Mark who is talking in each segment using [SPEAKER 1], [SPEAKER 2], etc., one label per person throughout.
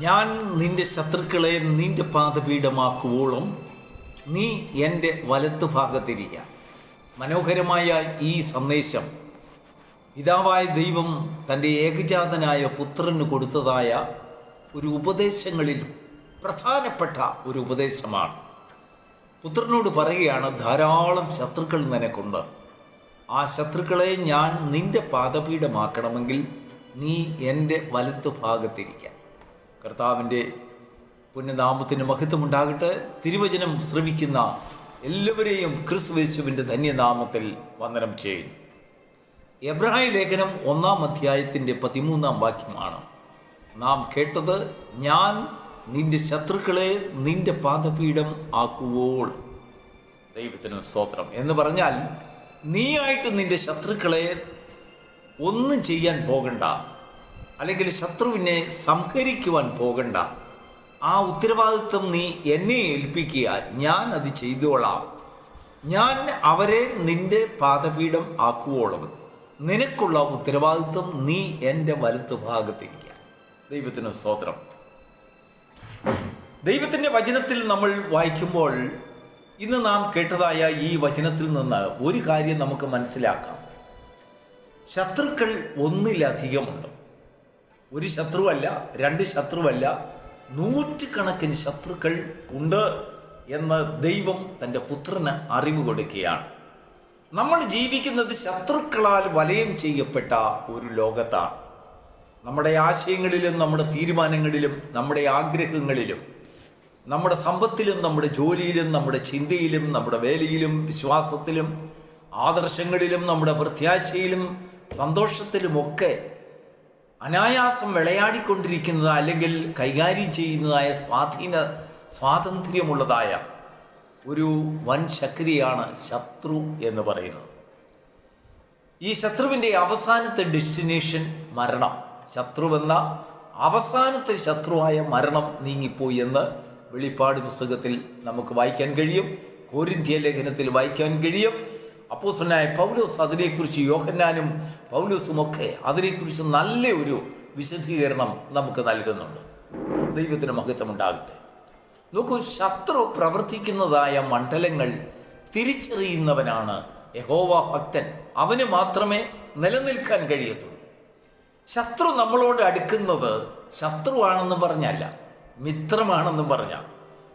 [SPEAKER 1] ഞാൻ നിന്റെ ശത്രുക്കളെ നിന്റെ പാതപീഠമാക്കുവോളും നീ എന്റെ വലത്തു ഭാഗത്തിരിക്കുക മനോഹരമായ ഈ സന്ദേശം പിതാവായ ദൈവം തന്റെ ഏകജാതനായ പുത്രന് കൊടുത്തതായ ഒരു ഉപദേശങ്ങളിൽ പ്രധാനപ്പെട്ട ഒരു ഉപദേശമാണ്. പുത്രനോട് പറയുകയാണ് ധാരാളം ശത്രുക്കൾ നിനക്കുണ്ട്. ആ ശത്രുക്കളെ ഞാൻ നിന്റെ പാതപീഠമാക്കണമെങ്കിൽ നീ എന്റെ വലത്ത് ഭാഗത്തിരിക്കാൻ കർത്താവിന്റെ പുണ്യനാമത്തിന് മഹത്വമുണ്ടാകട്ടെ. തിരുവചനം ശ്രമിക്കുന്ന എല്ലാവരെയും ക്രിസ്തുവേശുവിന്റെ ധന്യനാമത്തിൽ വന്ദനം ചെയ്യുന്നു. എബ്രായ ലേഖനം ഒന്നാം അധ്യായത്തിന്റെ പതിമൂന്നാം വാക്യമാണ്. നാം കേട്ടത് ഞാൻ നിന്റെ ശത്രുക്കളെ നിന്റെ പാദപീഠം ആക്കുവോൾ. ദൈവത്തിന് സ്തോത്രം. എന്ന് പറഞ്ഞാൽ നീയായിട്ട് നിന്റെ ശത്രുക്കളെ ഒന്നും ചെയ്യാൻ പോകണ്ട. അല്ലെങ്കിൽ ശത്രുവിനെ സംഹരിക്കുവാൻ പോകണ്ട. ആ ഉത്തരവാദിത്വം നീ എന്നെ ഏൽപ്പിക്കുക. ഞാൻ അത് ചെയ്തോളാം. ഞാൻ അവരെ നിന്റെ പാദപീഠം ആക്കുവോളും. നിനക്കുള്ള ഉത്തരവാദിത്വം നീ എന്റെ വലത്ത് ഭാഗത്തിരിക്കുക. ദൈവത്തിന് സ്തോത്രം. ദൈവത്തിന്റെ വചനത്തിൽ നമ്മൾ വായിക്കുമ്പോൾ ഇന്ന് നാം കേട്ടതായ ഈ വചനത്തിൽ നിന്ന് ഒരു കാര്യം നമുക്ക് മനസ്സിലാക്കാം. ശത്രുക്കൾ ഒന്നിലധികമുണ്ട്. ഒരു ശത്രുവല്ല രണ്ട് ശത്രുവല്ല നൂറ്റുകണക്കിന് ശത്രുക്കൾ ഉണ്ട് എന്ന് ദൈവം തന്റെ പുത്രന് അറിവ് കൊടുക്കുകയാണ്. നമ്മൾ ജീവിക്കുന്നത് ശത്രുക്കളാൽ വലയം ചെയ്യപ്പെട്ട ഒരു ലോകത്താണ്. നമ്മുടെ ആശയങ്ങളിലും നമ്മുടെ തീരുമാനങ്ങളിലും നമ്മുടെ ആഗ്രഹങ്ങളിലും നമ്മുടെ സമ്പത്തിലും നമ്മുടെ ജോലിയിലും നമ്മുടെ ചിന്തയിലും നമ്മുടെ വേലയിലും വിശ്വാസത്തിലും ആദർശങ്ങളിലും നമ്മുടെ പ്രത്യാശയിലും സന്തോഷത്തിലുമൊക്കെ അനായാസം വിളയാടിക്കൊണ്ടിരിക്കുന്നത് അല്ലെങ്കിൽ കൈകാര്യം ചെയ്യുന്നതായ സ്വാധീന സ്വാതന്ത്ര്യമുള്ളതായ ഒരു വൻ ശക്തിയാണ് ശത്രു എന്ന് പറയുന്നത്. ഈ ശത്രുവിന്റെ അവസാനത്തെ ഡെസ്റ്റിനേഷൻ മരണം. ശത്രുവെന്ന അവസാനത്തെ ശത്രുവായ മരണം നീങ്ങിപ്പോയി എന്ന് വെളിപ്പാട് പുസ്തകത്തിൽ നമുക്ക് വായിക്കാൻ കഴിയും. കോരിന്ത്യ ലേഖനത്തിൽ വായിക്കാൻ കഴിയും. അപ്പോസനായ പൗലോസ് അതിനെക്കുറിച്ച് യോഹന്നാനും പൗലോസും ഒക്കെ അതിനെക്കുറിച്ച് നല്ല ഒരു വിശദീകരണം നമുക്ക് നൽകുന്നുണ്ട്. ദൈവത്തിന് മഹത്വമുണ്ടാകട്ടെ. നോക്കൂ ശത്രു പ്രവർത്തിക്കുന്നതായ മണ്ഡലങ്ങൾ തിരിച്ചറിയുന്നവനാണ് യഹോവ ഭക്തൻ. അവന് മാത്രമേ നിലനിൽക്കാൻ കഴിയത്തുള്ളൂ. ശത്രു നമ്മളോട് അടുക്കുന്നത് ശത്രുവാണെന്ന് പറഞ്ഞല്ല മിത്രമാണെന്നും പറഞ്ഞ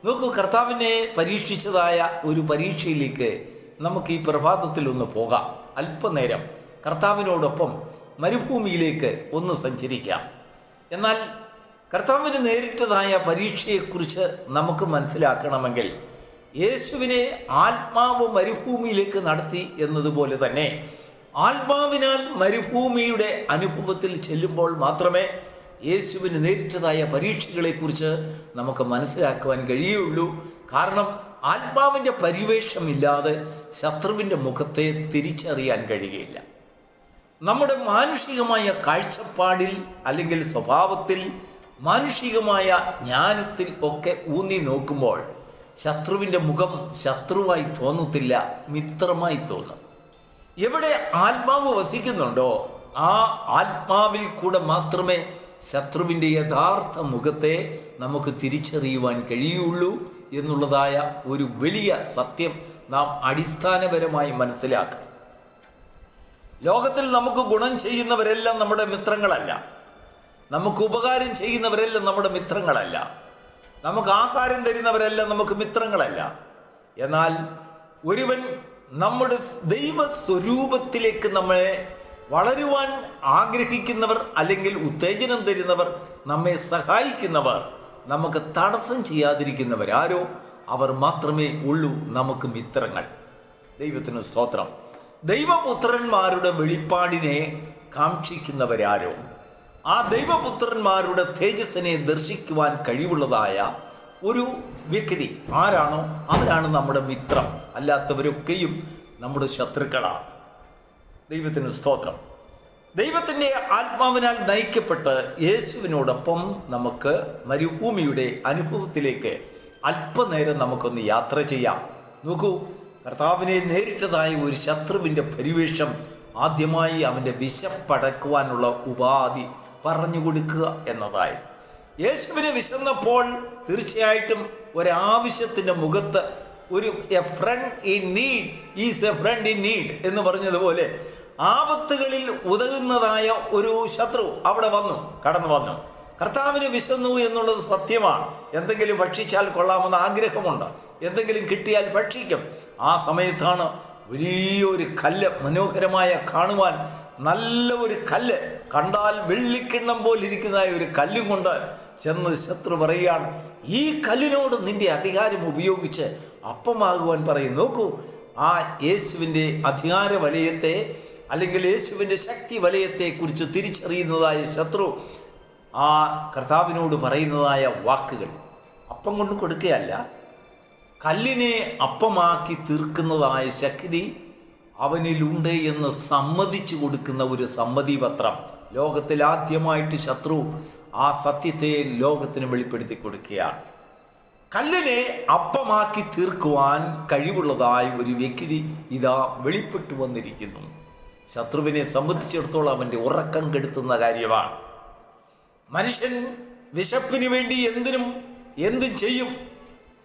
[SPEAKER 1] നോക്കൂ കർത്താവിനെ പരീക്ഷിച്ചതായ ഒരു പരീക്ഷയിലേക്ക് നമുക്ക് ഈ പ്രഭാതത്തിൽ ഒന്ന് പോകാം. അല്പനേരം. കർത്താവിനോടൊപ്പം മരുഭൂമിയിലേക്ക് ഒന്ന് സഞ്ചരിക്കാം. എന്നാൽ കർത്താവിന് നേരിട്ടതായ പരീക്ഷയെക്കുറിച്ച് നമുക്ക് മനസ്സിലാക്കണമെങ്കിൽ യേശുവിനെ ആത്മാവ് മരുഭൂമിയിലേക്ക് നടത്തി എന്നതുപോലെ തന്നെ ആത്മാവിനാൽ മരുഭൂമിയുടെ അനുഭവത്തിൽ ചെല്ലുമ്പോൾ മാത്രമേ യേശുവിന് നേരിട്ടതായ പരീക്ഷകളെക്കുറിച്ച് നമുക്ക് മനസ്സിലാക്കുവാൻ കഴിയുള്ളൂ. കാരണം ആത്മാവിന്റെ പരിവേഷമില്ലാതെ ശത്രുവിന്റെ മുഖത്തെ തിരിച്ചറിയാൻ കഴിയുകയില്ല. നമ്മുടെ മാനുഷികമായ കാഴ്ചപ്പാടിൽ അല്ലെങ്കിൽ സ്വഭാവത്തിൽ മാനുഷികമായ ജ്ഞാനത്തിൽ ഒക്കെ ഊന്നി നോക്കുമ്പോൾ ശത്രുവിന്റെ മുഖം ശത്രുവായി തോന്നത്തില്ല മിത്രമായി തോന്നും. എവിടെ ആത്മാവ് വസിക്കുന്നുണ്ടോ ആ ആത്മാവിൽ കൂടെ മാത്രമേ ശത്രുവിന്റെ യഥാർത്ഥ മുഖത്തെ നമുക്ക് തിരിച്ചറിയുവാൻ കഴിയുള്ളൂ. എന്നുള്ളതായ ഒരു വലിയ സത്യം നാം അടിസ്ഥാനപരമായി മനസ്സിലാക്കണം. ലോകത്തിൽ നമുക്ക് ഗുണം ചെയ്യുന്നവരെല്ലാം നമ്മുടെ മിത്രങ്ങളല്ല. നമുക്ക് ഉപകാരം ചെയ്യുന്നവരെല്ലാം നമ്മുടെ മിത്രങ്ങളല്ല. നമുക്ക് ആഹാരം തരുന്നവരെല്ലാം നമുക്ക് മിത്രങ്ങളല്ല. എന്നാൽ ഒരുവൻ നമ്മുടെ ദൈവ സ്വരൂപത്തിലേക്ക് നമ്മളെ വളരുവാൻ ആഗ്രഹിക്കുന്നവർ അല്ലെങ്കിൽ ഉത്തേജനം തരുന്നവർ നമ്മെ സഹായിക്കുന്നവർ നമുക്ക് തടസ്സം ചെയ്യാതിരിക്കുന്നവരാരോ അവർ മാത്രമേ ഉള്ളൂ നമുക്ക് മിത്രങ്ങൾ. ദൈവത്തിന് സ്തോത്രം. ദൈവപുത്രന്മാരുടെ വെളിപ്പാടിനെ കാക്ഷിക്കുന്നവരാരോ ആ ദൈവപുത്രന്മാരുടെ തേജസ്സിനെ ദർശിക്കുവാൻ കഴിവുള്ളതായ ഒരു വ്യക്തി ആരാണോ? അവരാണ് നമ്മുടെ മിത്രം. അല്ലാത്തവരൊക്കെയും നമ്മുടെ ശത്രുക്കളാണ്. ദൈവത്തിന് സ്തോത്രം. ദൈവത്തിന്റെ ആത്മാവിനാൽ നയിക്കപ്പെട്ട് യേശുവിനോടൊപ്പം നമുക്ക് മരുഭൂമിയുടെ അനുഭവത്തിലേക്ക് അല്പനേരം നമുക്കൊന്ന് യാത്ര ചെയ്യാം. നോക്കൂ കർത്താവിനെ നേരിട്ടതായ ഒരു ശത്രുവിന്റെ പരിവേഷം ആദ്യമായി അവന്റെ വിശപ്പടക്കുവാനുള്ള ഉപാധി പറഞ്ഞു കൊടുക്കുക എന്നതായിരുന്നു. യേശുവിനെ വിശന്നപ്പോൾ തീർച്ചയായിട്ടും ഒരാവശ്യത്തിന്റെ മുഖത്ത് ഒരു a friend in need is a friend in need എന്ന് പറഞ്ഞതുപോലെ ആപത്തുകളിൽ ഉതകുന്നതായ ഒരു ശത്രു അവിടെ വന്നു കടന്നു വന്നു. കർത്താവിന് വിശന്നു എന്നുള്ളത് സത്യമാണ്. എന്തെങ്കിലും ഭക്ഷിച്ചാൽ കൊള്ളാമെന്ന് ആഗ്രഹമുണ്ട്. എന്തെങ്കിലും കിട്ടിയാൽ ഭക്ഷിക്കും. ആ സമയത്താണ് വലിയൊരു കല്ല് മനോഹരമായ കാണുവാൻ നല്ല ഒരു കല്ല്. കണ്ടാൽ വെള്ളിക്കിണ്ണം പോലിരിക്കുന്നതായ ഒരു കല്ലും കൊണ്ട് ചെന്ന് ശത്രു പറയുകയാണ് ഈ കല്ലിനോട് നിന്റെ അധികാരം ഉപയോഗിച്ച് അപ്പമാകുവാൻ പറയും. നോക്കൂ ആ യേശുവിന്റെ അധികാര വലയത്തെ അല്ലെങ്കിൽ യേശുവിന്റെ ശക്തി വലയത്തെക്കുറിച്ച് തിരിച്ചറിയുന്നതായ ശത്രു ആ കർത്താവിനോട് പറയുന്നതായ വാക്കുകൾ അപ്പം കൊണ്ട് കൊടുക്കുകയല്ല. കല്ലിനെ അപ്പമാക്കി തീർക്കുന്നതായ ശക്തി അവനിലുണ്ട് എന്ന് സമ്മതിച്ചു കൊടുക്കുന്ന ഒരു സമ്മതി പത്രം ലോകത്തിൽ ആദ്യമായിട്ട് ശത്രു ആ സത്യത്തെ ലോകത്തിന് വെളിപ്പെടുത്തി കൊടുക്കുകയാണ്. കല്ലിനെ അപ്പമാക്കി തീർക്കുവാൻ കഴിവുള്ളതായ ഒരു വ്യക്തി ഇതാ വെളിപ്പെട്ടു വന്നിരിക്കുന്നു. ശത്രുവിനെ സംബന്ധിച്ചിടത്തോളം അവന്റെ ഉറക്കം കെടുത്തുന്ന കാര്യമാണ്. മനുഷ്യൻ വിശപ്പിന് വേണ്ടി എന്തിനും എന്തും ചെയ്യും.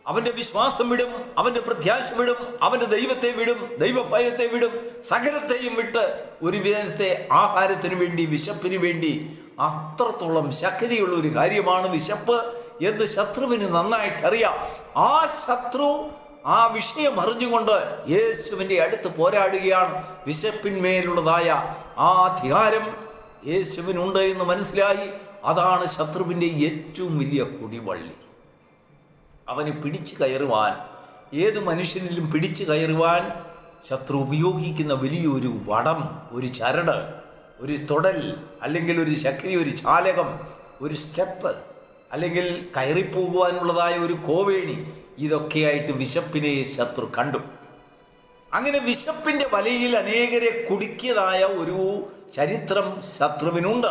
[SPEAKER 1] അവന്റെ വിശ്വാസം വിടും അവന്റെ പ്രത്യാശ വിടും അവന്റെ ദൈവത്തെ വിടും ദൈവഭയത്തെ വിടും. സകലത്തെയും വിട്ട് ഒരു വിധത്തെ ആഹാരത്തിന് വേണ്ടി വിശപ്പിന് വേണ്ടി അത്രത്തോളം ശക്തിയുള്ള ഒരു കാര്യമാണ് വിശപ്പ് എന്ന് ശത്രുവിന് നന്നായിട്ടറിയാം. ആ ശത്രു ആ വിഷയം അറിഞ്ഞുകൊണ്ട് യേശുവിന്റെ അടുത്ത് പോരാടുകയാണ് വിശപ്പിന്മേലുള്ളതായ ആ അധികാരം യേശുവിനുണ്ട് എന്ന് മനസ്സിലായി. അതാണ് ശത്രുവിന്റെ ഏറ്റവും വലിയ കുടിവള്ളി. അവന് പിടിച്ചു കയറുവാൻ ഏത് മനുഷ്യനിലും പിടിച്ചു കയറുവാൻ ശത്രു ഉപയോഗിക്കുന്ന വലിയൊരു വടം ഒരു ചരട് ഒരു തൊടൽ അല്ലെങ്കിൽ ഒരു ശക്തി ഒരു ചാലകം ഒരു സ്റ്റെപ്പ് അല്ലെങ്കിൽ കയറിപ്പോകുവാനുള്ളതായ ഒരു കോവേണി ഇതൊക്കെയായിട്ട് വിശപ്പിനെ ശത്രു കണ്ടു. അങ്ങനെ വിശപ്പിന്റെ വലയിൽ അനേകരെ കുടുക്കിയതായ ഒരു ചരിത്രം ശത്രുവിനുണ്ട്.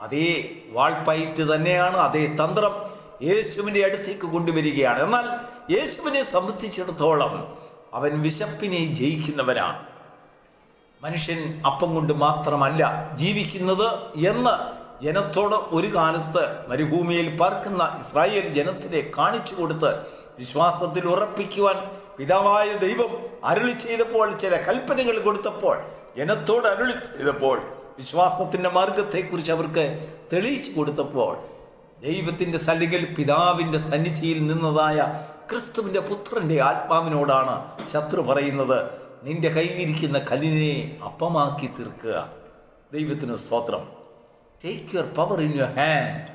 [SPEAKER 1] അതേ വാൾപ്പയറ്റ് തന്നെയാണ് അതേ തന്ത്രം യേശുവിന്റെ അടുത്തേക്ക് കൊണ്ടുവരികയാണ്. എന്നാൽ യേശുവിനെ സംബന്ധിച്ചിടത്തോളം അവൻ വിശപ്പിനെ ജയിക്കുന്നവനാണ്. മനുഷ്യൻ അപ്പം കൊണ്ട് മാത്രമല്ല ജീവിക്കുന്നത് എന്ന് ജനത്തോട് ഒരു കാലത്ത് മരുഭൂമിയിൽ പാർക്കുന്ന ഇസ്രായേൽ ജനത്തിനെ കാണിച്ചു കൊടുത്ത് വിശ്വാസത്തിൽ ഉറപ്പിക്കുവാൻ പിതാവായ ദൈവം അരുളി ചെയ്തപ്പോൾ ചില കൽപ്പനകൾ കൊടുത്തപ്പോൾ ജനത്തോട് അരുളി ചെയ്തപ്പോൾ വിശ്വാസത്തിന്റെ മാർഗത്തെക്കുറിച്ച് അവർക്ക് തെളിയിച്ചു കൊടുത്തപ്പോൾ ദൈവത്തിന്റെ അല്ലെങ്കിൽ പിതാവിന്റെ സന്നിധിയിൽ നിന്നതായ ക്രിസ്തുവിന്റെ പുത്രന്റെ ആത്മാവിനോടാണ് ശത്രു പറയുന്നത്. നിന്റെ കയ്യിലിരിക്കുന്ന കല്ലിനെ അപ്പമാക്കി തീർക്കുക. ദൈവത്തിന് സ്തോത്രം. Take your power in your hand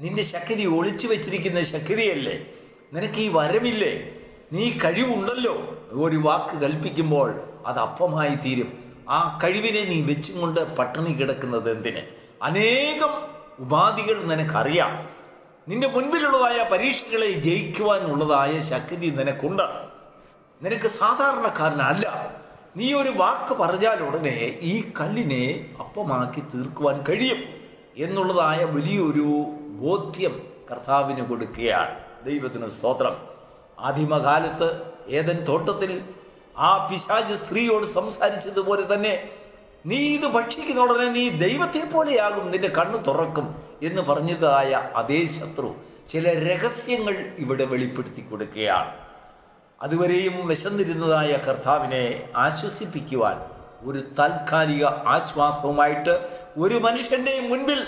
[SPEAKER 1] നിന്റെ ശക്തി ഒളിച്ചു വെച്ചിരിക്കുന്ന ശക്തിയല്ലേ? നിനക്ക് ഈ വരമില്ലേ നീ കഴിവുണ്ടല്ലോ? ഒരു വാക്ക് കൽപ്പിക്കുമ്പോൾ അത് അപ്പമായി തീരും. ആ കഴിവിനെ നീ വെച്ചും കൊണ്ട് പട്ടിണി കിടക്കുന്നത് എന്തിന്? അനേകം ഉപാധികൾ നിനക്കറിയാം. നിന്റെ മുൻപിലുള്ളതായ പരീക്ഷകളെ ജയിക്കുവാനുള്ളതായ ശക്തി നിനക്കുണ്ട്. നിനക്ക് സാധാരണക്കാരനല്ല. നീ ഒരു വാക്ക് പറഞ്ഞാൽ ഉടനെ ഈ കല്ലിനെ അപ്പമാക്കി തീർക്കുവാൻ കഴിയും. എന്നുള്ളതായ വലിയൊരു ബോധ്യം കർത്താവിന് കൊടുക്കുകയാണ്. ദൈവത്തിന് സ്തോത്രം. ആദിമകാലത്ത് ഏതൻ തോട്ടത്തിൽ ആ പിശാജ് സ്ത്രീയോട് സംസാരിച്ചതുപോലെ തന്നെ നീ ഇത് ഭക്ഷിക്കുന്ന ഉടനെ നീ ദൈവത്തെ പോലെയാകും നിന്റെ കണ്ണ് തുറക്കും എന്ന് പറഞ്ഞതായ അതേ ശത്രു ചില രഹസ്യങ്ങൾ ഇവിടെ വെളിപ്പെടുത്തി കൊടുക്കുകയാണ്. അതുവരെയും വിശന്നിരുന്നതായ കർത്താവിനെ ആശ്വസിപ്പിക്കുവാൻ ഒരു താൽക്കാലിക ആശ്വാസവുമായിട്ട് ഒരു മനുഷ്യന്റെയും മുൻപിൽ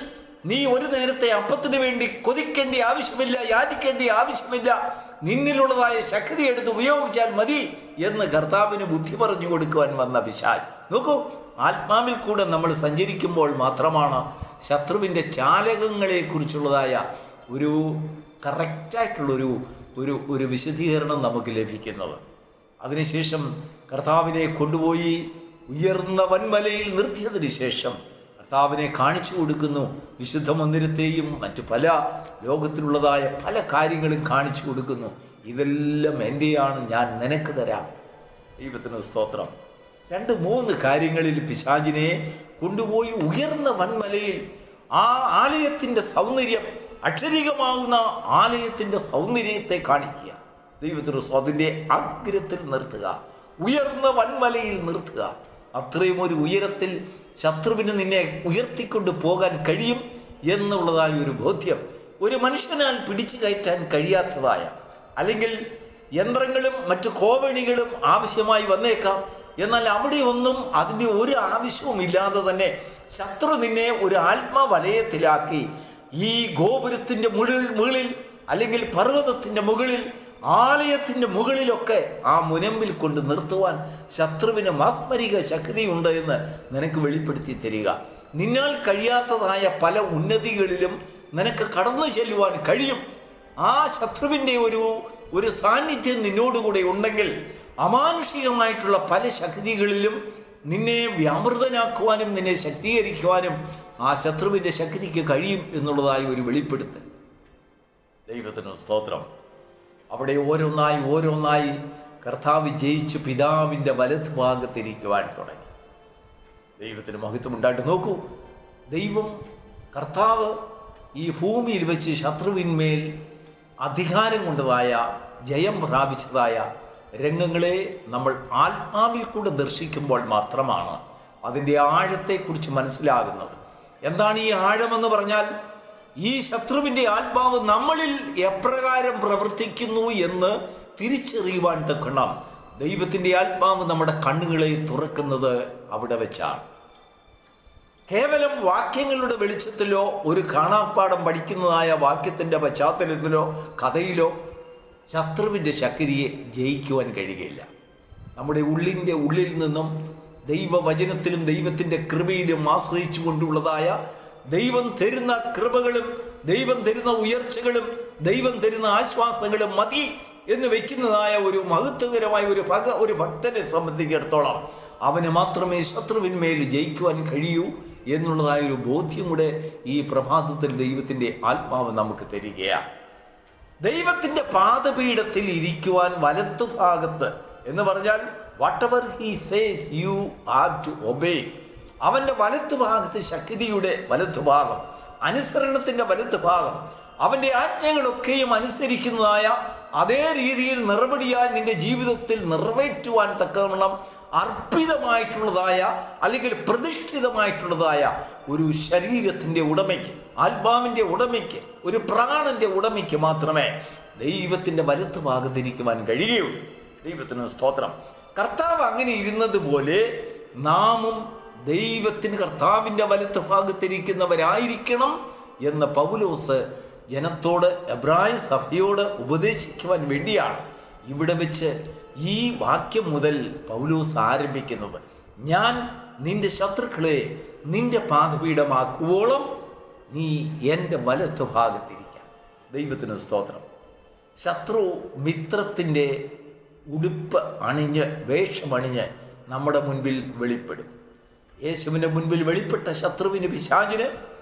[SPEAKER 1] നീ ഒരു നേരത്തെ അപ്പത്തിന് വേണ്ടി കൊതിക്കേണ്ട ആവശ്യമില്ല യാചിക്കേണ്ട ആവശ്യമില്ല. നിന്നിലുള്ളതായ ശക്തി എടുത്ത് ഉപയോഗിച്ചാൽ മതി എന്ന് കർത്താവിന് ബുദ്ധി പറഞ്ഞു കൊടുക്കുവാൻ വന്ന വിശാൽ നോക്കൂ ആത്മാവിൽ കൂടെ നമ്മൾ സഞ്ചരിക്കുമ്പോൾ മാത്രമാണ് ശത്രുവിന്റെ ചാലകങ്ങളെക്കുറിച്ചുള്ളതായ ഒരു കറക്റ്റായിട്ടുള്ളൊരു ഒരു ഒരു വിശദീകരണം നമുക്ക് ലഭിക്കുന്നത്. അതിനുശേഷം കർത്താവിനെ കൊണ്ടുപോയി ഉയർന്ന വൻമലയിൽ നിർത്തിയതിന് ശേഷം കർത്താവിനെ കാണിച്ചു കൊടുക്കുന്നു. വിശുദ്ധ മന്ദിരത്തെയും മറ്റു പല ലോകത്തിലുള്ളതായ പല കാര്യങ്ങളും കാണിച്ചു കൊടുക്കുന്നു. ഇതെല്ലാം എന്റെയാണ് ഞാൻ നിനക്ക് തരാം. ദൈവത്തിന് സ്തോത്രം. രണ്ട് മൂന്ന് കാര്യങ്ങളിൽ പിശാചിനെ കൊണ്ടുപോയി ഉയർന്ന വൻമലയിൽ ആ ആലയത്തിന്റെ സൗന്ദര്യം അക്ഷരികമാവുന്ന ആലയത്തിന്റെ സൗന്ദര്യത്തെ കാണിക്കുക. ദൈവത്തിന് അതിന്റെ അഗ്രത്തിൽ നിർത്തുക. ഉയർന്ന വൻമലയിൽ നിർത്തുക. അത്രയും ഒരു ഉയരത്തിൽ ശത്രുവിന് നിന്നെ ഉയർത്തിക്കൊണ്ട് പോകാൻ കഴിയും എന്നുള്ളതായ ഒരു ബോധ്യം. ഒരു മനുഷ്യനാൽ പിടിച്ചു കയറ്റാൻ കഴിയാത്തതായ അല്ലെങ്കിൽ യന്ത്രങ്ങളും മറ്റു കോവണികളും ആവശ്യമായി വന്നേക്കാം. എന്നാൽ അവിടെ ഒന്നും അതിന്റെ ഒരു ആവശ്യവും ഇല്ലാതെ തന്നെ ശത്രു നിന്നെ ഒരു ആത്മവലയത്തിലാക്കി. ഈ ഗോപുരത്തിന്റെ മുകളിൽ മുകളിൽ അല്ലെങ്കിൽ പർവതത്തിന്റെ മുകളിൽ ആലയത്തിന്റെ മുകളിലൊക്കെ ആ മുനമ്പിൽ കൊണ്ട് നിർത്തുവാൻ ശത്രുവിന് മാസ്മരിക ശക്തിയുണ്ട് എന്ന് നിനക്ക് വെളിപ്പെടുത്തി തരിക. നിന്നാൽ കഴിയാത്തതായ പല ഉന്നതികളിലും നിനക്ക് കടന്നു ചെല്ലുവാൻ കഴിയും. ആ ശത്രുവിന്റെ ഒരു ഒരു സാന്നിധ്യം നിന്നോടുകൂടെ ഉണ്ടെങ്കിൽ അമാനുഷികമായിട്ടുള്ള പല ശക്തികളിലും നിന്നെ വ്യാമൃതനാക്കുവാനും നിന്നെ ശക്തീകരിക്കുവാനും ആ ശത്രുവിന്റെ ശക്തിക്ക് കഴിയും എന്നുള്ളതായി ഒരു വെളിപ്പെടുത്തൽ. ദൈവത്തിന് സ്തോത്രം. അവിടെ ഓരോന്നായി ഓരോന്നായി കർത്താവ് ജയിച്ച് പിതാവിന്റെ വലത്ത് ഭാഗത്തിരിക്കുവാൻ തുടങ്ങി. ദൈവത്തിന് മഹത്വം ഉണ്ടായിട്ട് നോക്കൂ. ദൈവം കർത്താവ് ഈ ഭൂമിയിൽ വെച്ച് ശത്രുവിന്മേൽ അധികാരം കൊണ്ടതായ ജയം പ്രാപിച്ചതായ രംഗങ്ങളെ നമ്മൾ ആത്മാവിൽ കൂടെ ദർശിക്കുമ്പോൾ മാത്രമാണ് അതിന്റെ ആഴത്തെക്കുറിച്ച് മനസ്സിലാകുന്നത്. എന്താണ് ഈ ആഴമെന്ന് പറഞ്ഞാൽ ഈ ശത്രുവിന്റെ ആത്മാവ് നമ്മളിൽ എപ്രകാരം പ്രവർത്തിക്കുന്നു എന്ന് തിരിച്ചറിയുവാൻ തക്കണം ദൈവത്തിന്റെ ആത്മാവ് നമ്മുടെ കണ്ണുകളെ തുറക്കുന്നത് അവിടെ വെച്ചാണ്. കേവലം വാക്യങ്ങളുടെ വെളിച്ചത്തിലോ ഒരു കാണാപ്പാടം പഠിക്കുന്നതായ വാക്യത്തിന്റെ പശ്ചാത്തലത്തിലോ കഥയിലോ ശത്രുവിന്റെ ശക്തിയെ ജയിക്കുവാൻ കഴിയുകയില്ല. നമ്മുടെ ഉള്ളിന്റെ ഉള്ളിൽ നിന്നും ദൈവവചനത്തിലും ദൈവത്തിന്റെ കൃപയിലും ആശ്രയിച്ചു കൊണ്ടുള്ളതായ ദൈവം തരുന്ന കൃപകളും ദൈവം തരുന്ന ഉയർച്ചകളും ദൈവം തരുന്ന ആശ്വാസങ്ങളും മതി എന്ന് വെക്കുന്നതായ ഒരു മഹത്വകരമായ ഒരു ഭഗ ഒരു ഭക്തനെ സംബന്ധിച്ചിടത്തോളം അവന് മാത്രമേ ശത്രുവിന്മേൽ ജയിക്കുവാൻ കഴിയൂ എന്നുള്ളതായ ഒരു ബോധ്യം കൂടെ ഈ പ്രഭാതത്തിൽ ദൈവത്തിന്റെ ആത്മാവ് നമുക്ക് തരികയാണ് ദൈവത്തിന്റെ പാദപീഠത്തിൽ ഇരിക്കുവാൻ വലത്തു ഭാഗത്ത് എന്ന് പറഞ്ഞാൽ whatever he says you have to obey അവന്റെ വലത്തുഭാഗത്ത് ശക്തിയുടെ വലത്തുഭാഗം അനുസരണത്തിന്റെ വലത്തു ഭാഗം അവന്റെ ആജ്ഞകളൊക്കെയും അനുസരിക്കുന്നതായ അതേ രീതിയിൽ നിറപടിയായി നിന്റെ ജീവിതത്തിൽ നിറവേറ്റുവാൻ തക്കവണ്ണം അർപ്പിതമായിട്ടുള്ളതായ അല്ലെങ്കിൽ പ്രതിഷ്ഠിതമായിട്ടുള്ളതായ ഒരു ശരീരത്തിന്റെ ഉടമയ്ക്ക് ആത്മാവിന്റെ ഉടമയ്ക്ക് ഒരു പ്രാണന്റെ ഉടമയ്ക്ക് മാത്രമേ ദൈവത്തിന്റെ വലത്ത് ഭാഗത്തിരിക്കുവാൻ കഴിയുകയുള്ളൂ. ദൈവത്തിന് സ്തോത്രം. കർത്താവ് അങ്ങനെ ഇരുന്നത് പോലെ നാമും ദൈവത്തിന് കർത്താവിന്റെ വലത്ത് ഭാഗത്തിരിക്കുന്നവരായിരിക്കണം എന്ന് പൗലോസ് ജനത്തോട് എബ്രായ സഭയോട് ഉപദേശിക്കുവാൻ വേണ്ടിയാണ് ഇവിടെ വെച്ച് ഈ വാക്യം മുതൽ പൗലോസ് ആരംഭിക്കുന്നത്. ഞാൻ നിന്റെ ശത്രുക്കളെ നിന്റെ പാതപീഠമാക്കുവോളം നീ എന്റെ വലത്ത് ഭാഗത്തിരിക്കാം. ദൈവത്തിന് സ്തോത്രം. ശത്രു മിത്രത്തിന്റെ ഉടുപ്പ് അണിഞ്ഞ് വേഷമണിഞ്ഞ് നമ്മുടെ മുൻപിൽ വെളിപ്പെടും. യേശുവിന്റെ മുൻപിൽ വെളിപ്പെട്ട ശത്രുവിന് പിശാചിന്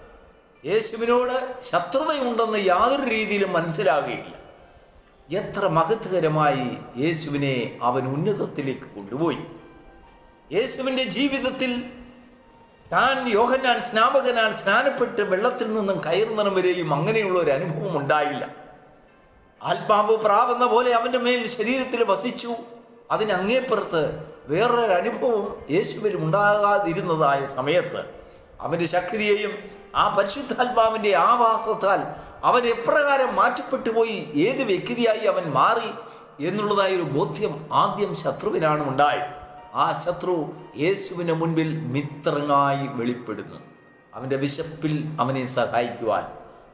[SPEAKER 1] യേശുവിനോട് ശത്രുതയുണ്ടെന്ന് യാതൊരു രീതിയിലും മനസ്സിലാകുകയില്ല. എത്ര മഹത്വകരമായി യേശുവിനെ അവൻ ഉന്നതത്തിലേക്ക് കൊണ്ടുപോയി. യേശുവിന്റെ ജീവിതത്തിൽ താൻ യോഹന്നാൻ സ്നാപകനാൻ സ്നാനപ്പെട്ട് വെള്ളത്തിൽ നിന്നും കയറുന്നിടം വരെയും അങ്ങനെയുള്ള ഒരു അനുഭവം ഉണ്ടായില്ല. ആത്മാവ് പ്രാവുന്ന പോലെ അവന്റെ മേൽ ശരീരത്തിൽ വസിച്ചു. അതിനങ്ങേപ്പുറത്ത് വേറൊരു അനുഭവം യേശുവിൽ ഉണ്ടാകാതിരുന്നതായ സമയത്ത് അവന്റെ ശക്തിയെയും ആ പരിശുദ്ധാത്മാവിന്റെ ആവാസത്താൽ അവൻ എപ്രകാരം മാറ്റപ്പെട്ടു പോയി ഏത് വ്യക്തിയായി അവൻ മാറി എന്നുള്ളതായ ഒരു ബോധ്യം ആദ്യം ശത്രുവിനാണ് ഉണ്ടായത്. ആ ശത്രു യേശുവിന് മുൻപിൽ മിത്രങ്ങായി വെളിപ്പെടുന്നു. അവന്റെ വിശപ്പിൽ അവനെ സഹായിക്കുവാൻ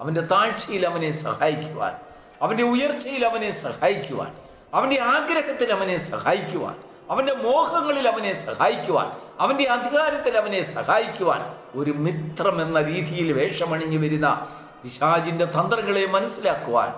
[SPEAKER 1] അവന്റെ താഴ്ചയിൽ അവനെ സഹായിക്കുവാൻ അവന്റെ ഉയർച്ചയിൽ അവനെ സഹായിക്കുവാൻ അവന്റെ ആഗ്രഹത്തിൽ അവനെ സഹായിക്കുവാൻ അവന്റെ മോഹങ്ങളിൽ അവനെ സഹായിക്കുവാൻ അവന്റെ അധികാരത്തിൽ അവനെ സഹായിക്കുവാൻ ഒരു മിത്രം എന്ന രീതിയിൽ വേഷമണിഞ്ഞു വരുന്ന പിശാചിന്റെ തന്ത്രങ്ങളെ മനസ്സിലാക്കുവാൻ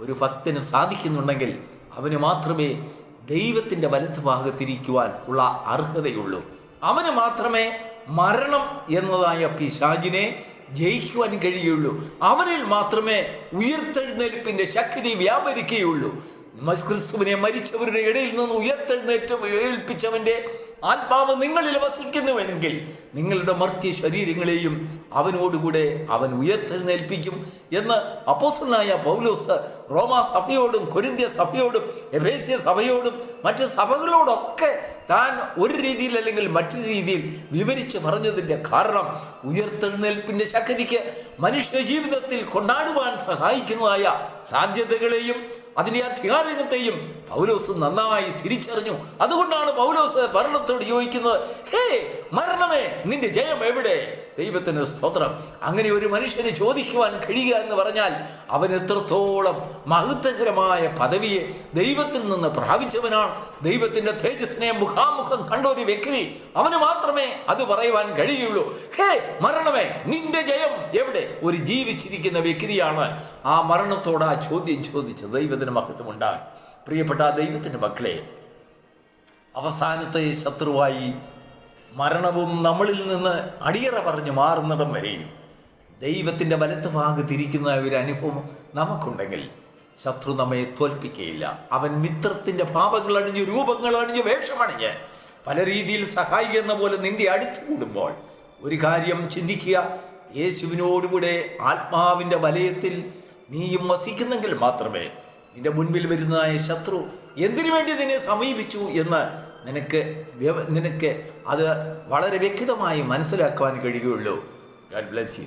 [SPEAKER 1] ഒരു ഭക്തന് സാധിക്കുന്നുണ്ടെങ്കിൽ അവന് മാത്രമേ ദൈവത്തിന്റെ വലത്ത് ഭാഗത്തിരിക്കുവാൻ ഉള്ള അർഹതയുള്ളൂ. അവന് മാത്രമേ മരണം എന്നതായ പിശാജിനെ ജയിക്കുവാൻ കഴിയുള്ളൂ. അവനിൽ മാത്രമേ ഉയർത്തെഴുന്നേൽപ്പിന്റെ ശക്തി വ്യാപരിക്കുകയുള്ളൂ. ക്രിസ്തുവിനെ മരിച്ചവരുടെ ഇടയിൽ നിന്ന് ഉയർത്തെഴുന്നേറ്റം ഏൽപ്പിച്ചവന്റെ ആത്മാവ് നിങ്ങളിൽ വസിക്കുന്നുവെങ്കിൽ നിങ്ങളുടെ മർത്യ ശരീരങ്ങളെയും അവനോടുകൂടെ അവൻ ഉയർത്തെഴുന്നേൽപ്പിക്കും എന്ന് അപ്പോസനായ പൗലോസ് റോമാ സഭയോടും കൊരിന്ത്യ സഭയോടും എഫേസ്യ സഭയോടും മറ്റ് സഭകളോടൊക്കെ താൻ ഒരു രീതിയിൽ അല്ലെങ്കിൽ മറ്റൊരു രീതിയിൽ വിവരിച്ച് പറഞ്ഞതിന്റെ കാരണം ഉയർത്തെഴുന്നേൽപ്പിന്റെ ശക്തിക്ക് മനുഷ്യ ജീവിതത്തിൽ കൊണ്ടാടുവാൻ സഹായിക്കുന്നതായ സാധ്യതകളെയും അതിന്റെ അധികാരത്തെയും പൗലോസ് നന്നായി തിരിച്ചറിഞ്ഞു. അതുകൊണ്ടാണ് പൗലോസ് മരണത്തോട് ചോദിക്കുന്നത് ഹേ മരണമേ നിന്റെ ജയം എവിടെ? ദൈവത്തിന് സ്തോത്രം. അങ്ങനെ ഒരു മനുഷ്യന് ചോദിക്കുവാൻ കഴിയുക എന്ന് പറഞ്ഞാൽ അവൻ എത്രത്തോളം മഹത്വകരമായ പദവിയെ ദൈവത്തിൽ നിന്ന് പ്രാപിച്ചവനാണ്. ദൈവത്തിന്റെ തേജസ്സിനെ മുഖാമുഖം കണ്ട ഒരു വ്യക്തി അവന് മാത്രമേ അത് പറയുവാൻ കഴിയുള്ളൂ. ഹേ മരണമേ നിന്റെ ജയം എവിടെ? ഒരു ജീവിച്ചിരിക്കുന്ന വ്യക്തിയാണ് ആ മരണത്തോട് ആ ചോദ്യം ചോദിച്ചത് ദൈവത്തിന് മഹത്വമുണ്ടാകും. പ്രിയപ്പെട്ട ആ ദൈവത്തിന്റെ മക്കളെ അവസാനത്തെ ശത്രുവായി മരണവും നമ്മളിൽ നിന്ന് അടിയറ പറഞ്ഞ് മാറുന്നിടം വരെയും ദൈവത്തിന്റെ വലത്ത് ഭാഗത്തിരിക്കുന്ന ഒരു അനുഭവം നമുക്കുണ്ടെങ്കിൽ ശത്രു നമ്മെ തോൽപ്പിക്കുകയില്ല അവൻ മിത്രത്തിന്റെ ഭാവങ്ങൾ അണിഞ്ഞ് രൂപങ്ങൾ അണിഞ്ഞ് വേഷമണിഞ്ഞ് പല രീതിയിൽ സഹായിക്കുന്ന പോലെ നിന്റെ അടുത്ത് കൂടുമ്പോൾ ഒരു കാര്യം ചിന്തിക്കുക. യേശുവിനോടുകൂടെ ആത്മാവിന്റെ വലയത്തിൽ നീയും വസിക്കുന്നെങ്കിൽ മാത്രമേ നിന്റെ മുൻപിൽ വരുന്നതായ ശത്രു എന്തിനു വേണ്ടി നിന്നെ സമീപിച്ചു എന്ന് നിനക്ക് നിനക്ക് അത് വളരെ വ്യക്തമായി മനസ്സിലാക്കുവാൻ കഴിയുകയുള്ളൂ. God bless you